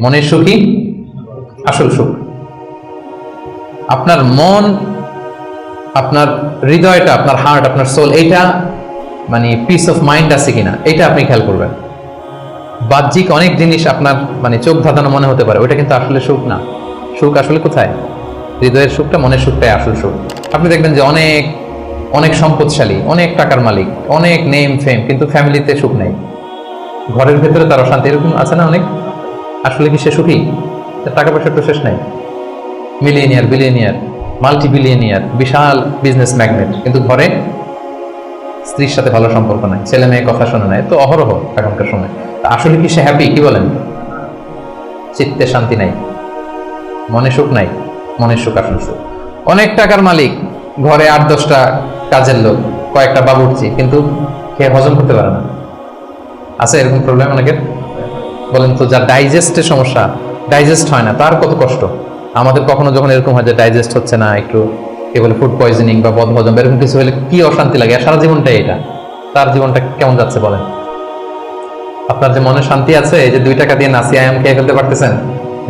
মনের সুখী? আসল সুখ। আপনার মন, আপনার হৃদয়টা, আপনার হার্ট আপনার সোল এইটা মানে পিস অফ মাইন্ড আছে কিনা এটা আপনি খেয়াল করবেন। বাহ্যিক অনেক জিনিস আপনার মানে চোখ ধাঁধানো মনে হতে পারে ওটা কিন্তু আসলে সুখ না। সুখ আসলে কোথায়? হৃদয়ের সুখটা মনের সুখটাই আসল সুখ। আপনি দেখবেন যে অনেক অনেক সম্পদশালী, অনেক টাকার মালিক, অনেক নেম ফেম কিন্তু ফ্যামিলিতে সুখ নেই। ঘরের ভেতরে তার অশান্তি, এরকম আছে না অনেক? আসলে কি সে সুখী? টাকা পয়সার তো শেষ নাই। মিলিয়নিয়ার, বিলিয়নিয়ার মাল্টি বিলিয়নিয়ার বিশাল বিজনেস ম্যাগনেট। কিন্তু ঘরে স্ত্রীর সাথে ভালো সম্পর্ক নাই, ছেলে মেয়ে কথা শোনে নাই তো অহরহ এখনকার সময়। আসলে কি সে হ্যাপি কি বলেন? চিত্তে শান্তি নাই, মনে সুখ নাই, মনের সুখ আসল সুখ। অনেক টাকার মালিক, ঘরে আট, দশটা কাজের লোক, কয়েকটা বাবুর্চি, কিন্তু খেয়ে হজম করতে পারে না। আছে এরকম প্রবলেম অনেকের? বলেন তো যার ডাইজেস্টের সমস্যা ডাইজেস্ট হয় না তার কত কষ্ট? আমাদের কখনো যখন এরকম হয় যে ডাইজেস্ট হচ্ছে না, একটু কি বলে ফুড পয়জনিং বা বদ হজম, এরকম কিছু হলে কি অশান্তি লাগে? সারা জীবনটাই এটা। তার জীবনটা কেমন যাচ্ছে বলেন? আপনার যে মনে শান্তি আছে, এই যে দুই টাকা দিয়ে নাসি আয়াম খেয়ে ফেলতে পারতেছেন,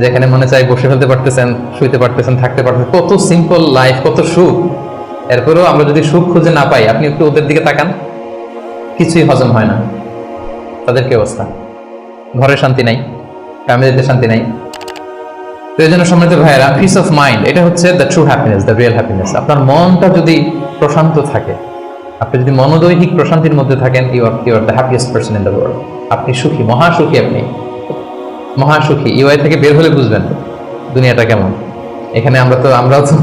যেখানে মনে চাই বসে ফেলতে পারতেছেন, শুইতে পারতেছেন, থাকতে পারতেছেন, কত সিম্পল লাইফ কত সুখ। এরপরেও আমরা যদি সুখ খুঁজে না পাই, আপনি একটু ওদের দিকে তাকান, কিছুই হজম হয় না। তাদের কি অবস্থা? ঘরে শান্তি নাই, ফ্যামিলিতে শান্তি নাই। তো এই জন্য সম্মানিত ভাইয়েরা পিস অফ মাইন্ড এটা হচ্ছে the true happiness the real happiness আপনার মনটা যদি প্রশান্ত থাকে, আপনি যদি মনোদৈহিক প্রশান্তির মধ্যে থাকেন you are you are the happiest person in the world আপনি সুখী, মহাসুখী আপনি। মহাসুখী ইউআই থেকে বের হলে বুঝবেন দুনিয়াটা কেমন। এখানে আমরা তো, আমরাও তো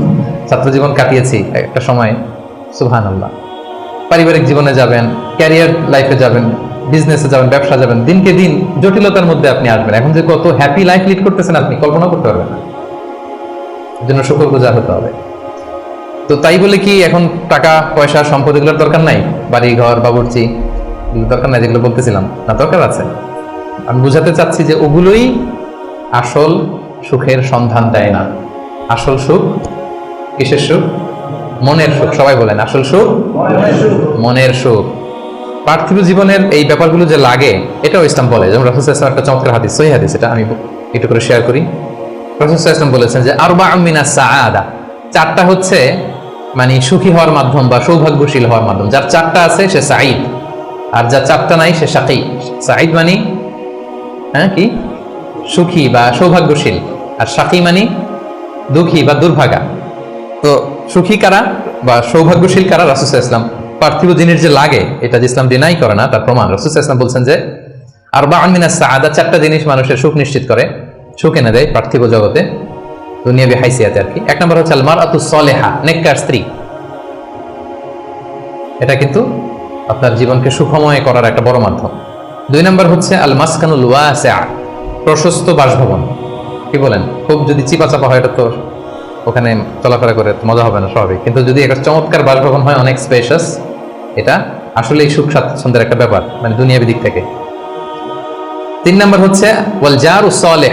ছাত্র জীবন কাটিয়েছি একটা সময় সুহান আল্লাহ পারিবারিক জীবনে যাবেন ক্যারিয়ার লাইফে যাবেন বিজনেসে যাবেন ব্যবসা যাবেন, দিনকে দিন জটিলতার মধ্যে আপনি আসবেন। এখন যে কত হ্যাপি লাইফ লিড করতেছেন আপনি কল্পনা করতে পারবেন না। জন্য শুকর গুজার হতে হবে। তো তাই বলে কি এখন টাকা, পয়সা, সম্পদ এগুলোর দরকার নাই? বাড়ি, ঘর, বাবুর্চি দরকার নাই যেগুলো বলতেছিলাম। না, দরকার আছে। আমি বুঝাতে চাচ্ছি যে ওগুলোই আসল সুখের সন্ধান দেয় না। আসল সুখ কিসের সুখ? মনের সুখ, সবাই বলেন, আসল সুখ? মনের সুখ। পার্থিব জীবনের এই ব্যাপারগুলো যে লাগে, এটাও ইসলাম বলে। যেমন রসুল ইসলাম একটা চমৎকার হাদিস, সহি হাদিস, এটা আমি একটু করে শেয়ার করি। রসুল ইসলাম বলেছেন যে আরবা আমিনা সাআদা। চারটা হচ্ছে মানে সুখী হওয়ার মাধ্যম বা সৌভাগ্যশীল হওয়ার মাধ্যম। যার চারটা আছে, সে সাঈদ। আর যার চারটা নাই, সে সাকি। সাঈদ মানে হ্যাঁ কি? সুখী বা সৌভাগ্যশীল। আর সাকি মানে দুঃখী বা দুর্ভাগা। তো সুখী কারা বা সৌভাগ্যশীল কারা? রাসুস ইসলাম পার্থিব জিনিস যে লাগে, এটা যে ইসলাম ডিনাই করে না, তার প্রমাণ। রসুস ইসলাম বলছেন যে আর বা আমিনা সাদা চারটা জিনিস মানুষের সুখ নিশ্চিত করে, সুখ এনে দেয় পার্থিব জগতে, দুনিয়াবি হাইসিয়াতে আর কি। এক নম্বর হচ্ছে আলমার আতু সলেহা, নেককার স্ত্রী। এটা কিন্তু আপনার জীবনকে সুখময় করার একটা বড় মাধ্যম। দুই নম্বর হচ্ছে আল মাসকানুল ওয়াসিআ, প্রশস্ত বাসভবন। কি বলেন? খুব যদি চিপা চাপা হয়, এটা তো ওখানে চলাফেরা করে মজা হবে না, স্বাভাবিক। কিন্তু যদি একটা চমৎকার বাসভবন হয়, অনেক স্পেশাস এটা আসলেই সুখ স্বাচ্ছন্দ্যের একটা ব্যাপার মানে দুনিয়াবি দিক থেকে। তিন নম্বর হচ্ছে, ওয়াল জার সলেহ,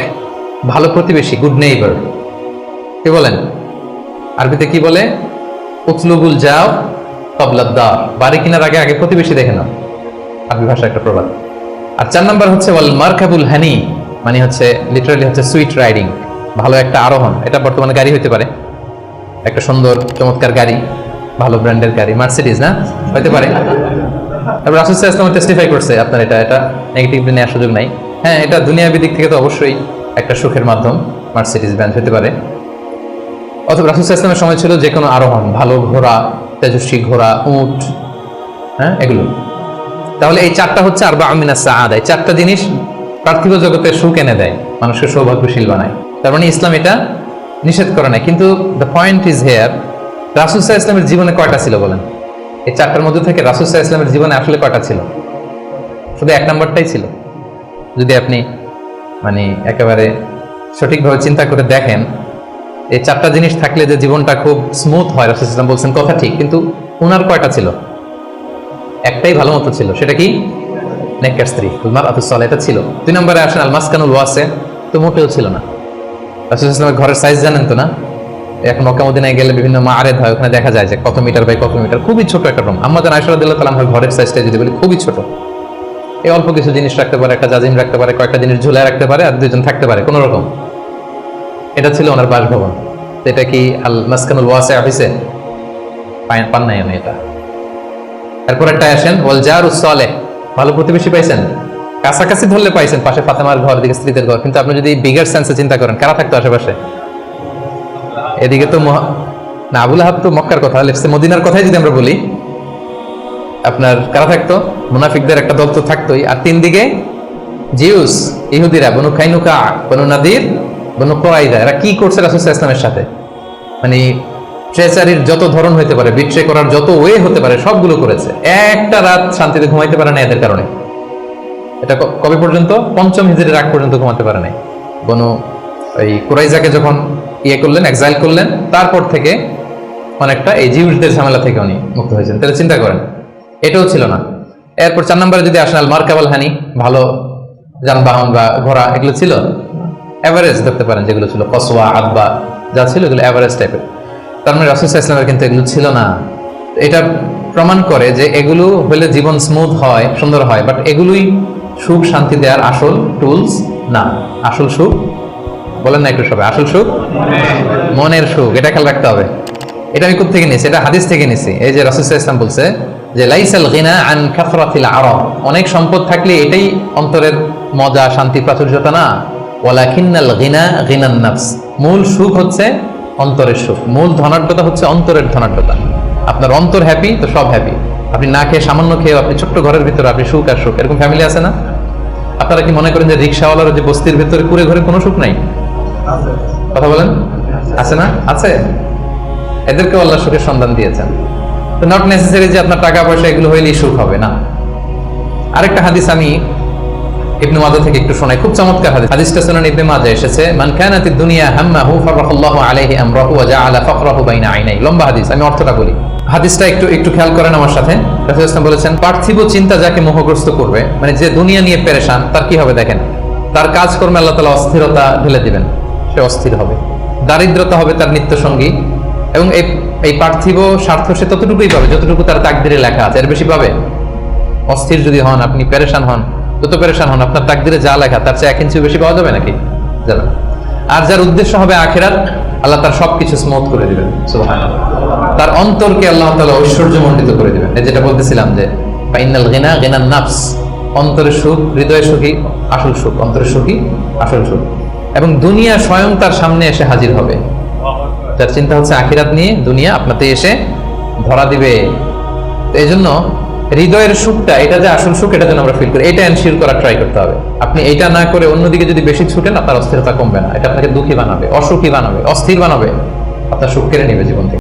ভালো প্রতিবেশী গুড নেইবার কি বলেন? আরবিতে কি বলে? উতলুবুল যাও কবলাদ্দার বাড়ি কেনার আগে আগে প্রতিবেশী দেখে নাও। আরবি ভাষা একটা প্রবাদ। আর চার নম্বর হচ্ছে, ওয়াল মার্কাবুল হানি মানে হচ্ছে লিটারালি হচ্ছে সুইট রাইডিং ভালো একটা আরোহণ। এটা বর্তমানে গাড়ি হতে পারে। একটা সুন্দর, চমৎকার গাড়ি। ভালো ব্র্যান্ডের গাড়ি মার্সিডিজ না? হতে পারে। তারপর রাসুল ইসলাম টেস্টিফাই করছে, আপনার এটা এটা নেগেটিভলি নেওয়ার সুযোগ নাই। হ্যাঁ এটা দুনিয়াবি দিক থেকে তো অবশ্যই একটা সুখের মাধ্যম মার্সিডিজ ব্র্যান্ড হতে পারে। অথবা রাসুল ইসলামের সময় ছিল যে কোনো আরোহণ, ভালো ঘোড়া, তেজস্বী ঘোড়া, উট হ্যাঁ এগুলো। তাহলে এই চারটা হচ্ছে আর বা আমিনা সাদ এই চারটা জিনিস পার্থিব জগতে সুখ এনে দেয়, মানুষকে সৌভাগ্যশীল বানায়। তার মানে ইসলাম এটা নিষেধ করে না কিন্তু দ্য পয়েন্ট ইজ হেয়ার রাসুসাহ ইসলামের জীবনে কয়টা ছিল বলেন? এই চারটার মধ্যে থেকে রাসুসাহ ইসলামের জীবনে আসলে কয়টা ছিল? শুধু এক নম্বরটাই ছিল। যদি আপনি মানে একেবারে সঠিকভাবে চিন্তা করে দেখেন, এই চারটা জিনিস থাকলে যে জীবনটা খুব স্মুথ হয়, রাসুল ইসলাম বলছেন, কথা ঠিক। কিন্তু ওনার কয়টা ছিল? একটাই ভালো মতো ছিল। সেটা কি? নেককার স্ত্রী উলমার আতুসাল এটা ছিল। দুই নম্বরে আসেন আল মাসকানুল ওয়াসে, তো মোটেও ছিল না। রাসুল ইসলামের ঘরের সাইজ জানেন তো না? এখন মক্কামদিনায় গেলে বিভিন্ন মারেদ হয়, ওখানে দেখা যায় যে কত মিটার বাই কত মিটার, খুবই ছোট একটা রুম। আমাদের আয়সা দিল্লাহ তালাম ঘরের সাইজটা যদি বলি, খুবই ছোট। এই অল্প কিছু জিনিস রাখতে পারে, একটা জাজিম রাখতে পারে, কয়েকটা জিনিস ঝুলায় রাখতে পারে আর দুজন থাকতে পারে, কোনো রকম। এটা ছিল ওনার বাসভবন। এটা কি আল মাসকানুল ওয়াসে অফিসে পান নাই আমি এটা। তারপর একটা আসেন ওয়াল জারুস সালেহ। ভালো প্রতিবেশী পাইছেন? কাছাকাছি ধরলে পাইছেন, পাশে ফাতেমার ঘর দিকে স্ত্রীদের ঘর। কিন্তু আপনি যদি বিগার সেন্সে চিন্তা করেন, কারা থাকতো আশেপাশে? এদিকে তো না, আবুল আহাব তো মক্কার কথা লেখছে মদিনার কথাই যদি আমরা বলি, আপনার কারা থাকতো? মুনাফিকদের একটা দল তো থাকতোই। আর তিন দিকে জিউস, ইহুদিরা, বনু খাইনুকা, বনু নাদির, বনু কোরাইদা, এরা কি করছে রাসুল ইসলামের সাথে? মানে ট্রেচারির যত ধরন হতে পারে বিট্রে করার যত ওয়ে হতে পারে, সবগুলো করেছে। একটা রাত শান্তিতে ঘুমাইতে পারে না এদের কারণে। এটা কবে পর্যন্ত? পঞ্চম হিজড়ির আগ পর্যন্ত ঘুমাতে পারে নাই। বনু এই কুরাইজাকে যখন ইয়ে করলেন এক্সাইল করলেন। তারপর থেকে অনেকটা এই জিউসদের ঝামেলা থেকে উনি মুক্ত হয়েছেন। তাহলে চিন্তা করেন, এটাও ছিল না। এরপর চার নম্বরে যদি আসেন আল মার্কাবাল হানি, ভালো যানবাহন বা ঘোড়া, এগুলো ছিল? অ্যাভারেজ ধরতে পারেন, যেগুলো ছিল কসোয়া আব্বা, যা ছিল, এগুলো অ্যাভারেজ টাইপের তার মানে রাসুল ইসলামের কিন্তু এগুলো ছিল না। এটা প্রমাণ করে যে এগুলো হলে জীবন স্মুথ হয়, সুন্দর হয় বাট এগুলোই সুখ শান্তি দেওয়ার আসল টুলস না। আসল সুখ বলেন না একটু সবাই, আসল সুখ? মনের সুখ, এটা খেয়াল রাখতে হবে। এটা আমি কোথা থেকে নিয়েছি? এটা হাদিস থেকে নিয়েছি। এই যে রাসুল ইসলাম বলছে যে, লাইসাল গিনা আন কাফরাতিল আরব। অনেক সম্পদ থাকলে এটাই অন্তরের মজা, শান্তি, প্রাচুর্যতা না। ওয়ালাকিন্নাল গিনা গিনান নাফস। মূল সুখ হচ্ছে অন্তরের সুখ। মূল ধনাঢ্যতা হচ্ছে অন্তরের ধনাঢ্যতা। আপনার অন্তর হ্যাপি তো সব হ্যাপি আপনি না খেয়ে সামান্য খেয়ে আপনি ছোট্ট ঘরের ভিতরে আপনি সুখ আর সুখ। এরকম ফ্যামিলি আছে না? আপনারা কি মনে করেন যে রিক্সাওয়ালার যে বস্তির ভিতরে কুড়ে ঘরে কোনো সুখ নাই? কথা বলেন? আছে না? আছে? এদেরকে আল্লাহ সুখের সন্ধান দিয়েছেন। তো নট নেসেসারি যে আপনার টাকা পয়সা এগুলো হইলেই সুখ হবে, না। আরেকটা হাদিস আমি ইবনে মাজাহ থেকে একটু শোনাই। খুব চমৎকার হাদিস। হাদিসটা শুনুন, ইবনে মাজাহ এসেছে, মান কানাতিদ দুনিয়া হাম্মাহু ফারাহাল্লাহু আলাইহি আমরাহু ওয়া জাআলা ফাকরাহু বাইনা আইনাই। লম্বা হাদিস, আমি অর্থটা বলি। হাদিসটা একটু একটু খেয়াল করেন আমার সাথে। রাসূল বলেছেন, পার্থিব চিন্তা যাকে মোহগ্রস্ত করবে মানে যে দুনিয়া নিয়ে পেরেশান, তার কি হবে দেখেন? তার কাজকর্মে আল্লাহ তাআলা অস্থিরতা ঢেলে দিবেন। সে অস্থির হবে। দারিদ্রতা হবে তার নিত্য সঙ্গী এবং এই এই পার্থিব স্বার্থ সে ততটুকুই পাবে, যতটুকু তার তাকদিরে লেখা আছে। এর বেশি পাবে? অস্থির যদি হন, আপনি পেরেশান হন, যত পেরেশান হন, আপনার তাকদিরে যা লেখা, তার চেয়ে এক ইঞ্চি বেশি পাওয়া যাবে নাকি? যাবে আর যার উদ্দেশ্য হবে আখেরাত, আল্লাহ তার সবকিছু স্মুথ করে দেবেন তার অন্তরকে আল্লাহ তাআলা ঐশ্বর্যমণ্ডিত করে দেবেন। এই যেটা বলতেছিলাম যে, ফাইনাল গিনা, গিনান নাফস, অন্তরের সুখ, হৃদয়ের সুখী আসল সুখ, অন্তরের সুখী আসল সুখ। এবং দুনিয়া স্বয়ং তার সামনে এসে হাজির হবে। তার চিন্তা হচ্ছে আখিরাত নিয়ে দুনিয়া আপনাতে এসে ধরা দিবে। এই জন্য হৃদয়ের সুখটা, এটা যে আসল সুখ, এটা যেন আমরা ফিল করি, এটা এনশিওর করার ট্রাই করতে হবে। আপনি এটা না করে অন্যদিকে যদি বেশি ছুটেন, আপনার অস্থিরতা কমবে না। এটা আপনাকে দুঃখী বানাবে, অসুখী বানাবে, অস্থির বানাবে। আপনার সুখ কেড়ে নেবে জীবন থেকে।